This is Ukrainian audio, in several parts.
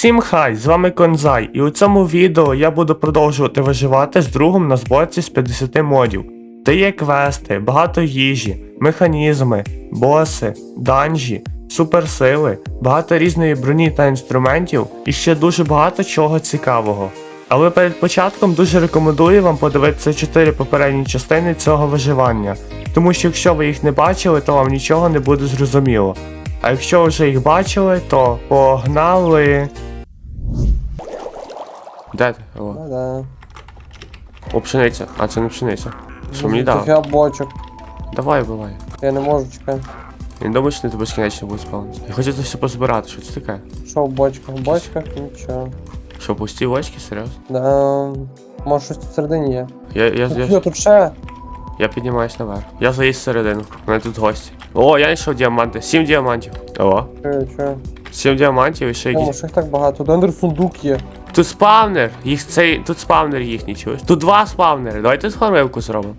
Всім хай, з вами Конзай, і у цьому відео я буду продовжувати виживати з другом на зборці з 50 модів. Де є квести, багато їжі, механізми, боси, данжі, суперсили, багато різної броні та інструментів і ще дуже багато чого цікавого. Але перед початком дуже рекомендую вам подивитися 4 попередні частини цього виживання, тому що якщо ви їх не бачили, то вам нічого не буде зрозуміло. А якщо вже їх бачили, то погнали. Де ти? О, Ну да. О, пшениця. А це не пшениця. Що мені дав? Я бочок. Давай, бувай. Я не можу чекати. Я не думаю, що не тебе безкінечно буде спавнитися. Я хочу це все позбирати, що це таке? Що в бочках? В бочках нічого. Що, пусті очки, серйозно? Да. Може щось тут всередині є. Я, я, Тут я, тут ще? я піднімаюсь наверх. Я заїзд всередину. У мене тут гості. О, я знайшов діаманти. Сім діамантів. О, Що, що? сім діамантів і ще О, якісь. що їх так багато? Дендер сундук є. Тут спавнер. Їх цей. Тут спавнер їхній, чуєш? Тут два спавнери. Давайте сформивку зробимо.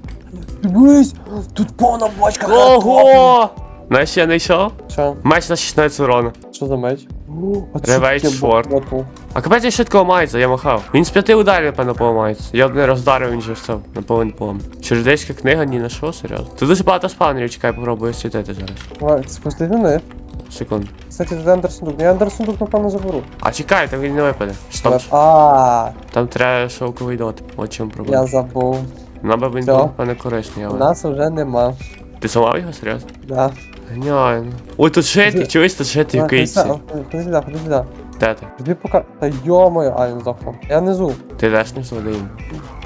Дивись! Тут повна бочка. Ого! Знаєш, я знайшов? Що? Меч на 16 урона. Що за меч? А це Ревейдж таке Шорт. боту. А капець він швидко ламається, я махав. Він з п'яти ударів, напевно, поламається. Я б не роздарив, він же все, наповинен поламав. Чердейська книга ні на що, серйозно. Тут дуже багато спавнерів, чекай, попробую світити зараз. Давай, спусти вниз. Секунду. Кстати, тут дендер сундук. Я дендер сундук, напевно, заберу. А чекай, там він не випаде. Там, А, там треба шовковий дот. От чому проблема. я забув. Нам би він був, певне, корисний, У але. нас вже нема. Ти зламав його, серйозно? Да. Геніально. Ой, тут жити, чуєш, тут жити в кийці. Ходи сюди, ходи сюди. Де ти? Жди пока. Та йо-моє, а він здохнув. Я внизу. Ти йдеш не всередині.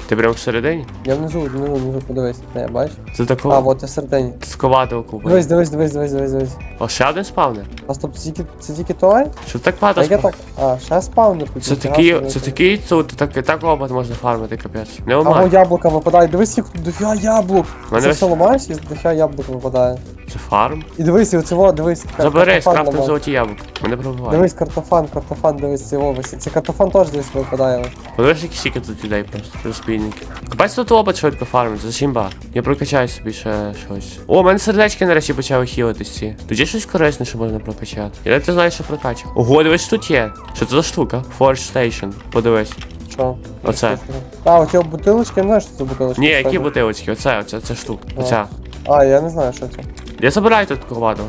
Ти прямо всередині? Я внизу, внизу, внизу, подивись. Не, бачиш? Це А, такого. от я всередині. Сковати окупа. Дивись, дивись, дивись, дивись, дивись, дивись. О, ще один спавнер? А стоп, це тільки, це тільки той? Що так багато А я спавнер? так, а, ще спавнер тут. Це ніфіга собі. це такий тут, так, так опит можна фармити, капець. Не Або ламай. яблука випадає, дивись, тут дофіга яблук. Мене Це все ламаєш і дофіга яблук випадає. Це фарм. І дивись, і оцього, дивись. Забери, скрафтим золоті яблука. Мене пробиває. Дивись, картофан, картофан, дивись, цього ось. Це картофан теж десь випадає. Подивись, які стільки тут людей просто, розпільники. Капець тут опит швидко фармить, це чимба. Я прокачаю собі ще щось. О, у мене сердечки нарешті почали хілитись ці. Тут є щось корисне, що можна прокачати. Я ти знаєш, що прокачав. Ого, дивись, що тут є. Що це за штука? Forge Station. Подивись. Що? Оце. А, оці бутилочки, я не що це бутилочки. Ні, які бутилочки? Оце, оце, це штука. Оця. А, я не знаю, що це. Я забираю тут коваду.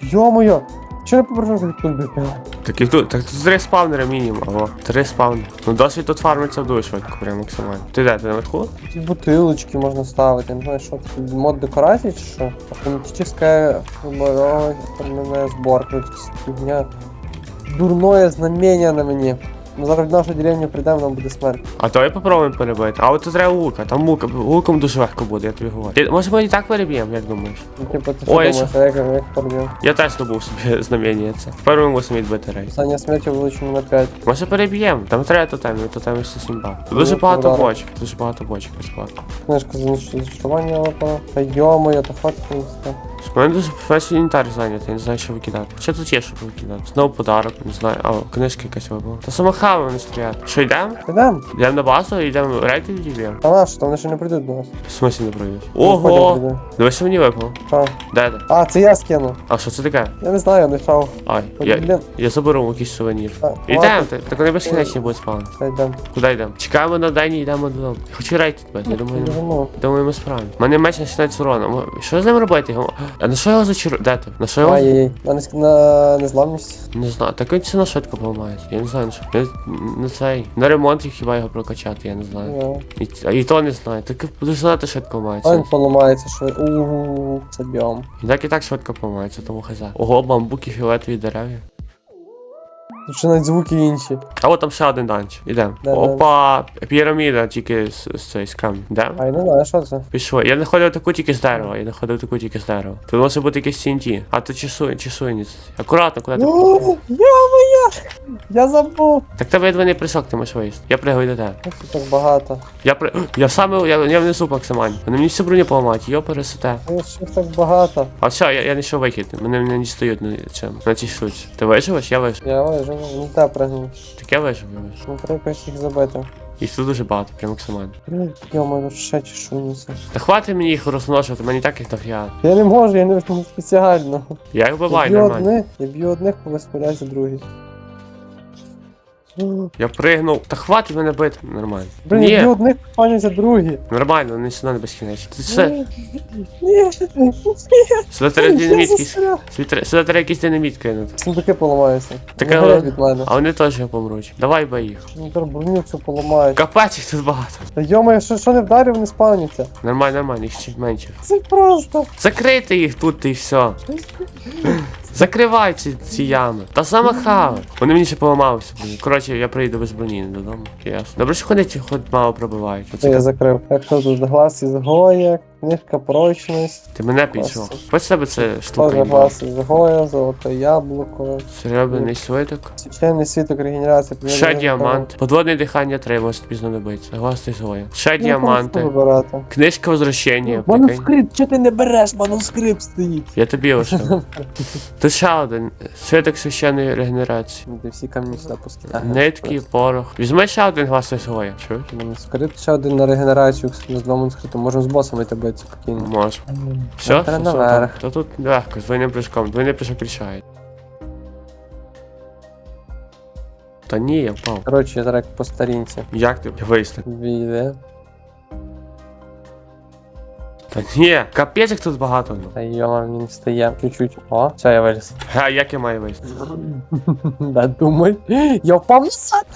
Йо-моє! Чи не тут бити? Так і тут, так тут три спавнери мінімум, або три спавнери. Ну досвід тут фармиться дуже швидко, прям максимально. Ти де, ти наверху? Ці бутилочки можна ставити, не знаю, що це мод декорації чи що? Автоматическая сборка. Якась Фігня. Дурное знамення на мені. Ну зараз в нашу деревню прийдемо, нам буде смерть. А то я попробуємо перебити. А от тут треба лука, там лука, луком дуже легко буде, я тобі говорю. Ти, може ми і так переб'ємо, як думаєш? Ну, типу, ти Ой, що думаєш, а як, порвів? Я теж здобув собі знамення це. Тепер ми мусимо відбити рейс. Саня смерті вилучено на 5. Може переб'ємо, там треба тотемі, тотемі все сімба. Дуже Ну, багато удар. бочок, дуже багато бочок безплатно. Книжка за зачарування випала. Та йо-моє, та фотки. У мене дуже весь інвентар зайнятий, я не знаю, що викидати. Хоча тут є, що викидати. Знову подарок, не знаю. А, книжка якась випала. Та самохами не стоять. Що йдемо? Підемо? Йдемо на базу, йдемо рейти відіб'ємо. А на що, там вони ще не прийдуть до нас. В смислі не? Ну, Ого! Дивись, що мені випало. Що? Де ти? А, це я скину. А що це таке? Я не знаю, я не шав. Ай, я, я заберу якийсь сувенір. Йдемо, так вони безкінечні будуть спавни. Йдемо. Куди йдемо? Чекаємо на день і йдемо додому. Хочу рейд тебе, я думаю, думаю, ми справимо. У мене меч на 16 урона. Що з ним робити? А на що його зачару... Де ти? На що його? Ай-яй-яй. На, неск- на незламність. Не знаю, так він на швидко поламається. Я не знаю, на що. Я на цей. На ремонт хіба його прокачати, я не знаю. Ну. І, а і то не знаю. Так дуже знати швидко А він ламається. поламається, що ууу, це біом. І так і так швидко поламається, тому хаза. Ого, бамбуки, фіолетові дерев'я. Тут ще навіть звуки інші. А от там ще один данч. Ідем. Да, да. Опа, піраміда тільки з, з цієї з камня. Де? А я не знаю, що це. Пішли. Я знаходив таку тільки з дерева, я знаходив таку тільки з дерева. Тут може бути якийсь TNT. А то часує, часує. Акуратно, куди ти. О, Я-моя! Я забув! Так тебе є двойний присок, ти можеш виїсти. Я пригаю до тебе. Тут так багато? Я при. Я саме я, я внесу максимально. Вони мені всю броню поламають, йо пересете. Ну, що так багато? А все, я, я знайшов вихід. Мене не дістають на чим. На цій штуці. Ти виживеш? Я вижив. Я вижу, не пригнув. Так я вижив, я вижив. Ну, треба їх забити. Їх тут дуже багато, прям максимально. Йо-моє, тут ще чешуються. Та хватить мені їх розмножувати, мені так їх дофіга. Я не можу, я не, можу спеціально. Я їх Я вбиваю нормально. одних, я б'ю одних, повиспаляюся другі. Я пригнув. Та хватить мене бити. Нормально. Блін, Ні, я одних за другі. нормально, вони сюди не безкінечно. Це все. Ні, ні, Сюди треба я Сюди сюди треба якийсь динаміт кинути. Сундуки поламаються. Так, Не але- горять від мене. А вони теж помруть. Давай бий їх. Ну, тепер броню цю поламають. Капець їх тут багато. Та йома, що, що не вдарив, не спавняться. Нормально, нормально, їх чуть менше. Це просто. Закрийте їх тут і все. Закривай ці, ці ями. Та сама хава. Вони мені ще поламалися. блін. Коротше, я приїду без броні додому. Ясно. Добре, що ходить, хоч мало пробивають. Це Оце я закрив. Так що тут глаз ізгоя, книжка прочність. Ти мене підшов. Ось себе це штука. Глаз ізгоя, золоте яблуко. Серебряний свиток. Священний світок регенерації. Ще діамант. Подводне дихання треба, може тобі знадобиться. Глас ти згоя. Ще Ну, діаманти. вибирати. Книжка возвращення. прикинь. Манускрипт, чого ти не береш? Манускрипт стоїть. Я тобі лишив. Тут ще один. Свиток священної регенерації. Ти всі камні сюди пускай. Нитки, порох. Візьми ще один глас згоя. Чуєш? Манускрипт ще один на регенерацію з два манускрипти. Можемо з босами тебе спокійно. Можу. Все, все, все, наверх. так. Тут легко, з двойним прыжком. Двойний прыжок рішає. Та ні, я впав. Коротше, я зараз як по старінці. Як ти вистав? Війде. Та ні, капець як тут багато. Ну. Та йома, він встає чуть-чуть. О, все, я виліз. А як я маю вистав? Да думай. Я впав назад.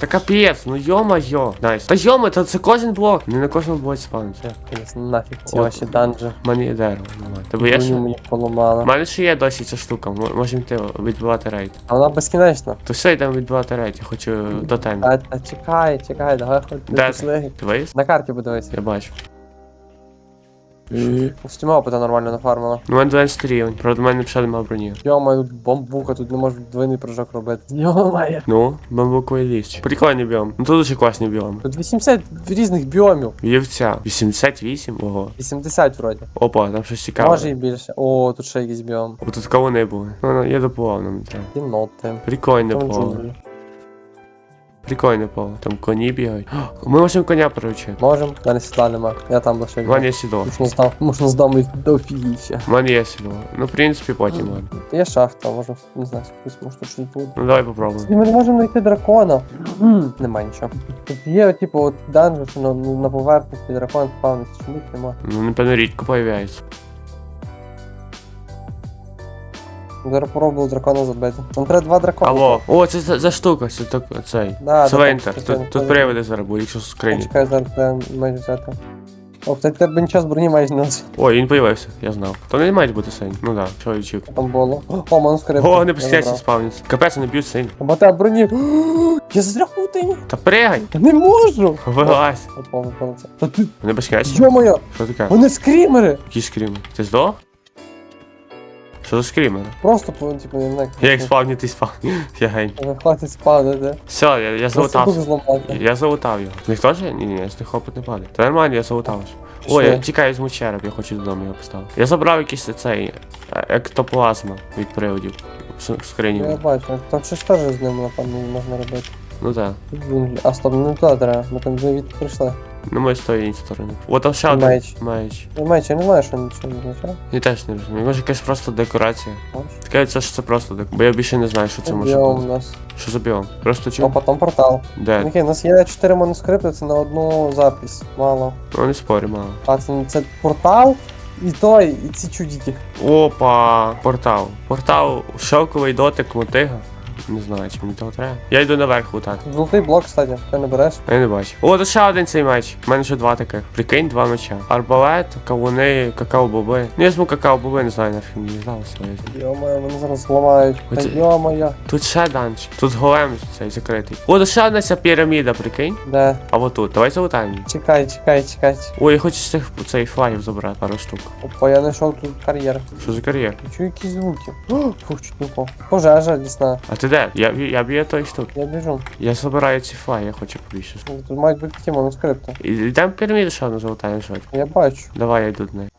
Та капець, ну йо-майо. Найс. Та йома, то це кожен блок. Не на кожному блоці спавниться. Кінець, Нафіг ці От. ваші данжі. У мене є дерево, немає. Тебе є ще? мені. У мене ще є досі ця штука, мо- можемо йти відбивати рейд. А вона безкінечна. То все, йдемо відбивати рейд, я хочу до теми. А, та чекай, чекай, давай хоч Де не пішли. Ти виїзд? На карті подивись. Я бачу. З тьма опита нормально нафармила. У мене 12 рівень, правда, у мене ще немає броні. Йома, тут бамбука, тут не можу двойний прыжок робити. Йома, Ну, бамбуковий ліс. Прикольний біом. Ну тут дуже класний біом. Тут 80 різних біомів. Вівця. 88? Ого. 80 вроді. Опа, там щось цікаве. Може і більше. О, тут ще якийсь біом. Бо тут кого не було. Ну, ну, я допував нам треба. Кіноти. Прикольне поле. Прикольне поле. Там коні бігають. О, Ми можемо коня приручити. Можем, в мене сідла нема. Я там лише. У мене є сідло. Можна здам, можна здам до офігіща. У мене є сідло. Ну, в принципі, потім ладно. Є шахта, може, не знаю, спустимо, може щось буде. Ну давай попробуємо. І ми не можемо знайти дракона. Нема нічого. Тут є, типу, от данжі, що на, на поверхності дракон спавниться, чому їх нема. Ну, напевно, рідко появляється. Зараз пробував дракона забити. Нам треба два дракона. Алло. О, це за, за штука, це так, цей. Да, Цвинтар. да, Тут, тут привиди зараз будуть, якщо з скрині. Чекай, зараз треба меч взяти. О, кстати, тебе нічого з броні майже не лише. Ой, він появився, я знав. То не мають бути синь. Ну да, що я очікував. Там було. О, манускрипт. О, не безкінечно спавняться. Капець, вони б'ють синь. Бо тебе броні. Я застряг в паутині. Та пригай! Я не можу. Вилазь! Опа, випало це. Та ти, Вони безкінечно. йо-моє, Що таке? вони скрімери. Які скріми? Ти здох? Що за скрімери? Просто, по- типу, я не знаю. Я їх спавню, ти спавню. Я гень. Ви Хватить спавнити. Все, я, я залутав. Я залутав його. З них теж? Ні, ні, з них опит не падає. Та нормально, я залутав. Ой, я тікаю візьму череп, я хочу додому його поставити. Я забрав якийсь цей е, ектоплазма від приводів. С- Я бачу, там щось теж з ним, напевно, можна робити. Ну так. А стоп, не туди треба, ми там звідти прийшли. Ну ми з тої сторони. О, там ще один Меч. меч. Ну, Меч, я не знаю, що нічого не означає. Я теж не розумію. Може якась просто декорація. Бачиш? Таке це що це просто дек. Бо я більше не знаю, що це може Біом у бути. нас. Що за біом? Просто О, чому? потім портал. Де? Окей, у нас є 4 манускрипти, це на одну запись. Мало. Ну не спорю, мало. А це, це портал і той, і ці чудики. Опа, портал. Портал, шовковий дотик, мотига. Не знаю, чи мені того треба. Я йду наверх лутати. Золотий блок, кстати, ти не береш. Я не бачу. О, тут ще один цей меч. У мене ще два таких. Прикинь, два меча. Арбалет, кавуни, какао-боби. Ну я візьму какао-боби, не знаю, нафіг мені я візьму. Йо-моє, вони зараз зламають. Та Оце- йо-моє. Тут ще данж. Тут голем цей закритий. О, тут ще одна ця піраміда, прикинь. Де? А от тут. Давай залутаємо. її. Чекай, чекай, чекай. Ой, я хочу з цих цей флагів забрати пару штук. Опа, я знайшов тут кар'єр. Що за кар'єр? Чую якісь звуки. О, Фух, чуть не впав. Пожежа, лісна. А ти де? Я, я б'ю той штук. Я біжу. Я збираю ці флаги, я хочу побільше. Тут мають бути ті манускрипти. І піраміду ще одну залутаємо швидко. Я бачу. Давай я йду до неї.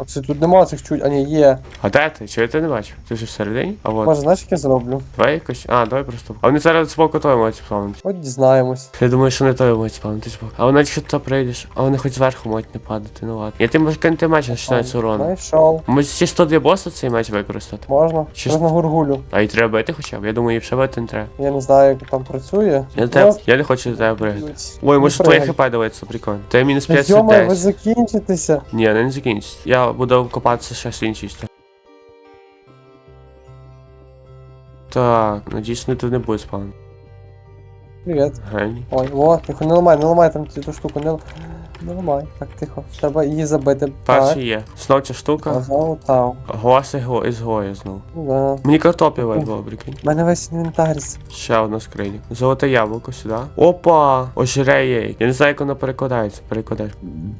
А це тут нема цих чуть, а ні, є. А де ти? Чого я тебе не бачу? Ти ж всередині? А от. Може, знаєш, як я зроблю? Давай якось. А, давай просто. А вони зараз збоку той мають спавнити. От дізнаємось. Я думаю, що не той мають спавнити збоку. А вони якщо ти прийдеш, а вони хоч зверху мають не падати, ну ладно. Я ти можу кинути меч, починається урону. Знайшов. Може ці 102 боса цей меч використати? Можна? Чи Можна гургулю. А і треба бити хоча б. Я думаю, і ще бити не треба. Я не знаю, як там працює. Я, не тебе, я не хочу до тебе пригати. Ой, може твоє хп давається, прикольно. Ти мінус Йома, ви 510. закінчитеся. Ні, не закінчиться. Я буду копатися ще з іншої сторони. Так, надіюсь, не тут не буде спавн. Привіт. Геній. Ой, о, тихо, не ламай, не ламай там цю штуку, не, л- ламай. Так, тихо. Треба її забити. Перший є. Знов ця штука. Так. Глас ізго- ізгоя знов. Да. Мені картоплі випало, прикинь. У мене весь інвентар. Ще одна скриня. Золоте яблуко сюди. Опа! Ожиреє. Я не знаю, як воно перекладається. Перекладаєш.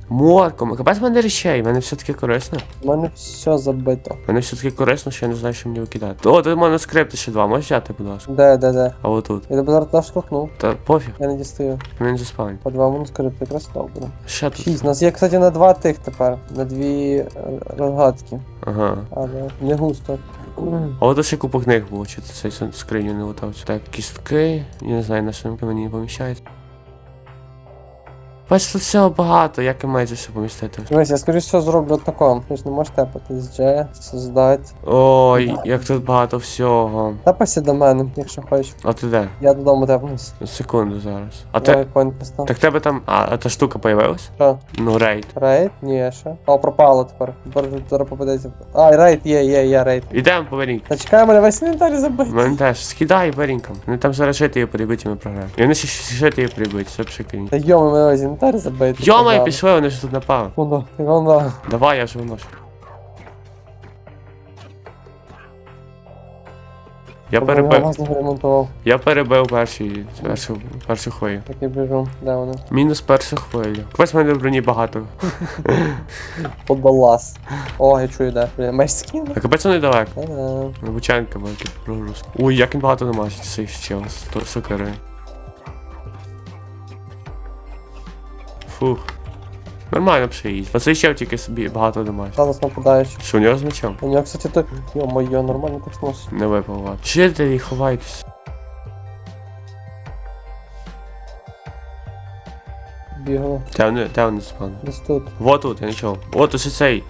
Морком. Капець в мене речей, в мене все таки корисно. У мене все забито. В мене все таки корисно, що я не знаю, що мені викидати. О, тут манускрипти ще два, можеш взяти, будь ласка. Де, де, де? А отут. Я тебе зараз наштовхнув. Та пофіг, Я не дістаю. мене не заспавнить. По два манускрипти, якраз добре. Ще тут. Шість. У нас є, кстати, на два тих тепер. На дві розгадки. рогатки. Ага. Але не густо. А от ще купа книг було, чи ти цей скриню не лутався. Так, кістки. Я не знаю, на що мені не поміщається. Бач, тут всього багато, як і майже все помістити. Дивись, я скоріш все зроблю тако. Ти ж не можеш тепати. З G, создать. Ой, як тут багато всього. Тепайся до мене, якщо хочеш. А ти де? Я додому тепнусь. Секунду зараз. А те. Так тебе там. А, а та штука появилась? Що? Ну, рейд. Рейд? Ні, ще. О, пропало тепер. Тепер зараз попадеться. А, рейд є, є, є рейд. Ідемо по. Та чекай, мене весь інвентар забив. У мене теж. Скидай варінкам. Вони там зараз жити її прибить, і ми програємо. І вони ще жити її прибить, все пшикані. Та мене весь інвентар забив. Йома, пішли, вони ж тут напали. Воно, воно. Давай, я ж виношу. Я перебив. Я перебив перший, першу, першу хвилю. Так я біжу. Де вони? Мінус першу хвилю. Кось в мене в броні багато. Подалас. О, я чую, де. Меч скинув. А капець вони далеко. Та-да. Бучанка велика прогрузка. Ой, як він багато намажить цей чел з Фух. Нормально приїдь. Оцей чел тільки собі багато дамажить. Зараз нападаєш. Що у нього з мечом? У нього, кстати, то... Йо-моє, нормально так снос. Не випав ладно. Жителі, ховайтесь. Бігало. Де вони, де вони? Десь тут. Вот тут, я нічого. От ось цей.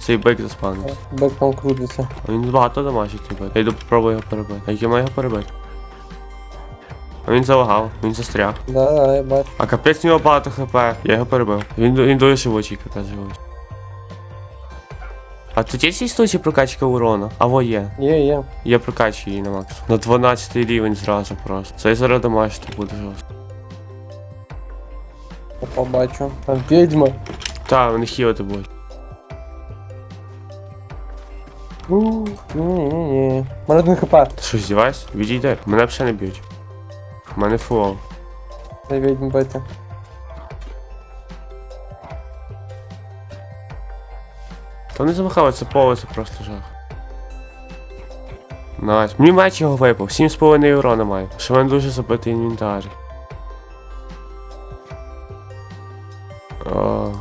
Цей бик заспавнився. Бек там крутиться. Він багато дамажить, типу. Я йду попробую його перебити. А як я маю його перебити? А він залагав, він застряг. Да, да, я бачу. А капець в нього багато хп. Я його перебив. Він, він дуже живучий, капець живучий. А тут є случай прокачка урона? А во є. Є, є. Я прокачую її на макс. На 12 рівень зразу просто. Це зараз домашній буде жорстко. Опа, бачу. Там відьма. Та, вони хілити будуть. Ні-ні-ні. Мене один хп. Ти що, здіваєшся? Відійди. Мене взагалі не б'ють. У мене фул. Дай відьму бити. Та не замахали, це поле, це просто жах. Найс. Мені меч його випав, 7,5 урона має. Що в мене дуже забитий інвентар. О.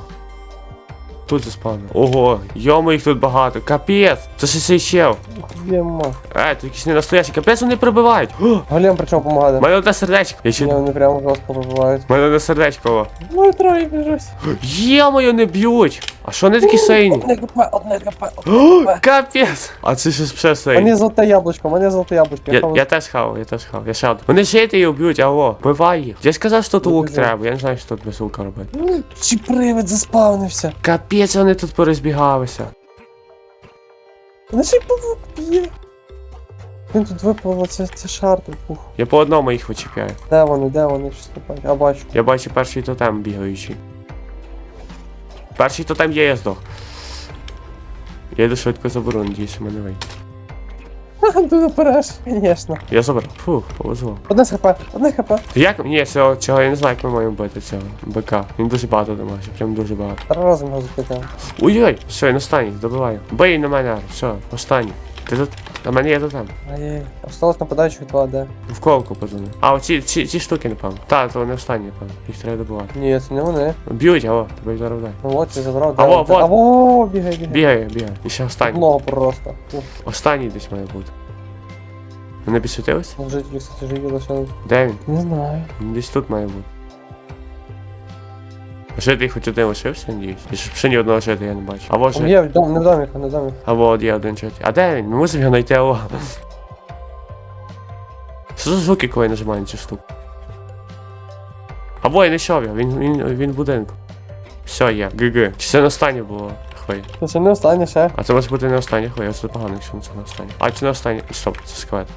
Тут заспавнив. Ого, йому їх тут багато. Капець! Це ще цей чел. Єма. Е, тут якісь не настоящі. Капець вони прибивають. Голем причому в допомагає. мене одне сердечко. Я Ні, ще... вони прямо жорстко пробивають. В мене одне сердечко. Ну троє біжусь. Є не б'ють! А що вони такі сині? Одне хп, одне. О, Капець! А це ще ще сині. Мені золоте яблучко, мені золоте яблучко. Я, хаваю. я теж хав, я теж хав, я ще один. Вони жити і вб'ють, алло, бивай їх. Я сказав, що тут лук треба, я не знаю, що тут без лука робити. Чи привид заспавнився? Капець, вони тут порозбігалися. Ну павук б'є. Він тут випав, це, це шар тут пух. Я по одному їх вичіпляю. Де вони, де вони, ступають? А бачу. Я бачу перший тотем бігаючий. Перший тотем є, я здох. Я йду швидко заберу, надіюсь, що мене вийде. Ти напереш, звісно. Я забрав. Фух, повезло. Одне хп, одне хп. Як? Ні, цього, цього я не знаю, як ми маємо бити цього БК. Він дуже багато дамажить, прям дуже багато. Рази його запитав. Ой-ой, все, він останній, добиваю. Бий на мене, все, останній. Ти тут? А мене є тут там. Ай, осталось нападаючих два, де? В колку пацани. А оці ці, ці штуки, напевно. Та, то вони останні, напевно. Їх треба добувати. Ні, це не вони. Б'ють, алло, тебе зараз вдай. Ну от я забрав. А, де? во, Де? вот. А во, бігай, бігай. Бігає, бігає. І ще останній. Много просто. Ух, Останній десь має бути. Вони підсвітились? Жителі, кстати, живі лише. Де він? Не знаю. Він Десь тут має бути. Жити хоч один лишився, надіюсь. І щоб ще ні одного жити я не бачу. А Там може. є, в дом, не в домі, не в домі. А от є один жити. А де він? Ми мусимо його знайти, алло. Що за звуки, коли я нажимаю на цю штуку? Або я знайшов його, він, він, він в будинку. Все, є, ГГ. Чи це не останнє було хвилі? Це ще не останнє ще. А це може бути не остання хвиля, це погано, якщо це не остання. А це не остання. Стоп, це скелет.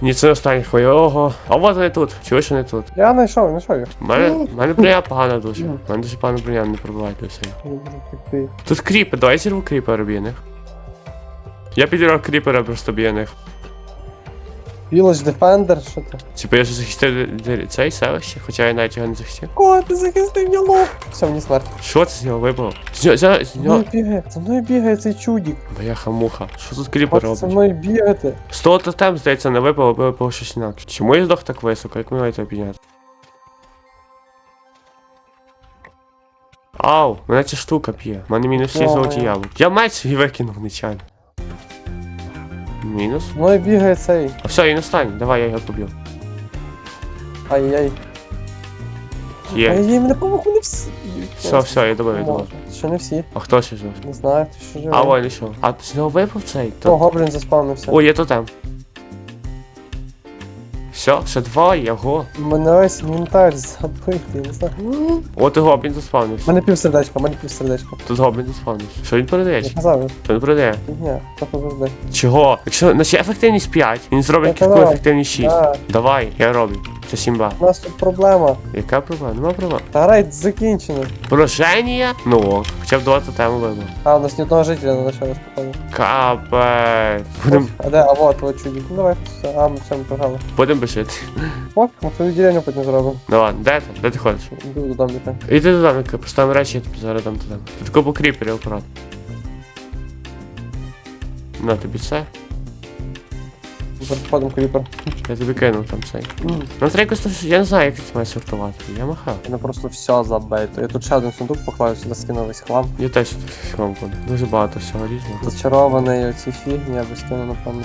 Ні, це не остання хвиля. Ого. А вот вони тут. Чуєш, не тут. Я знайшов, знайшов їх. У мене, мене броня погана дуже. У мене дуже погана броня, не пробивайте все. Тут кріпи, давай я зірву кріпи б'єних. Я підірвав кріпера просто б'єних. Village Defender, що це? Типу я ж захистив д- цей селище, хоча я навіть його не захистив. О, ти захистив діалог. Все, мені смерть. Що це з нього випало? З нього, з нього, з нього... мною бігає, за мною бігає цей чудік. Бляха муха. Що тут кріпер Хоче робить? за мною бігати. З того тотем, здається, не випало, бо випало щось інакше. Чому я здох так високо, як ми маєте підняти? Ау, мене ця штука п'є. У мене мінус всі Ой. золоті яблуки. Я меч свій викинув нечайно. Мінус. Ну і бігає цей. А все, він останній, давай я його поб'ю. Ай-яй. Є. Ай-яй, мене помогу не всі. Все, все, я добив, я добив. Ще не всі. А хто ще жив? Не знаю, ти що живе. А, вон що. А з нього випав цей? О, То... гоблін заспавнився. О, є тотем. Все, ще два, його. Мене ось інвентар забитий, не знаю. От і гоблін заспавнився. мене пів сердечка, мене півсердечка. Тут гоблін заспавнився. Що він передає? Я казав, Що він передає? ні, завжди. Чого? Якщо значить ефективність 5, він зробить Я кільку казав. ефективність 6. Да. Давай, я роблю. Це сімба. у нас тут проблема. Яка проблема? Нема проблем. Та рейд закінчений. Пораження? Ну ок, хоча б два тотему вибив. А, у нас ні одного жителя не лишилось, походу. Капець. Будем, А де? А вот, вот чудик. Ну давай, все, а ми все ми програли. будем бежити. Ок, ми твою деревню потім зробимо. Ну ладно, де ти? Де ти ходиш? Іду до доміка. Іди ми поставимо речі, я тобі зараз дам туди. Тут купу кріперів акурат. На тобі це. Переходимо кріпер. Я тобі кинув там цей. Mm. Ну треба якось, я не знаю, як це має сортувати. Я махав. Мене просто все забито. Я тут ще один сундук поклав, сюди скинув весь хлам. Я теж тут хлам буду. Дуже багато всього різного. Зачарований оці фігні, я би скинув, напевно,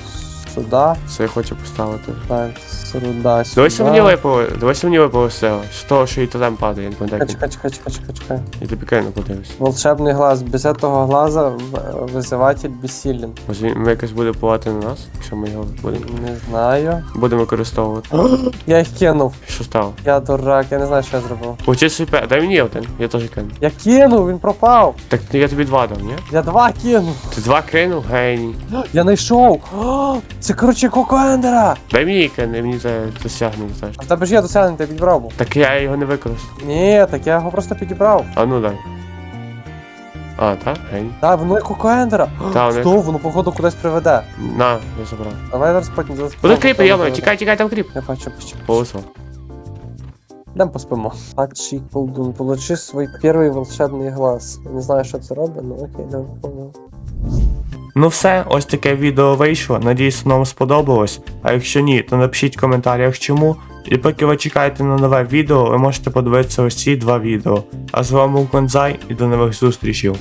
сюди. Це я хочу поставити. Так, сюди, Давай сюди. мені випало, давай що мені випало цього. З того, що і тотем падає, я не пам'ятаю. Чекай, чекай, чекай, чекай, чекай. Я тобі кину подивись. Волшебний глаз. Без этого глаза в- визиватель безсилен. Може він якось буде впливати на нас, якщо ми його будемо, Не знаю. будемо використовувати. Я їх кинув. Що стало? Я дурак, я не знаю, що я зробив. Получи свій пе. Дай мені один, я теж кину. Я кинув, він пропав. Так я тобі два дав, ні? Я два кинув. Ти два кинув, геній. Я знайшов. О, Це коротше Кокоендера. Дай мені кину, мені це досягнення теж. А в тебе ж є досягнення, ти підібрав був. Так я його не використав. Ні, так я його просто підібрав. А ну дай. А, так? Геній. Так, воно є Кокоендера. Та, вони- Стоп, воно походу кудись приведе. На, я забрав. Давай зараз потім зараз. Один кріпер, йома, тікай, тікай, там кріп. Я бачу, бачу. Полосо. Дам поспимо. Падший колдун, получи свій перший волшебний глаз. Не знаю, що це робить, ну окей, давай понял. Ну все, ось таке відео вийшло. Надіюсь, воно вам сподобалось. А якщо ні, то напишіть в коментарях чому. І поки ви чекаєте на нове відео, ви можете подивитися ось ці два відео. А з вами був Конзай і до нових зустрічей.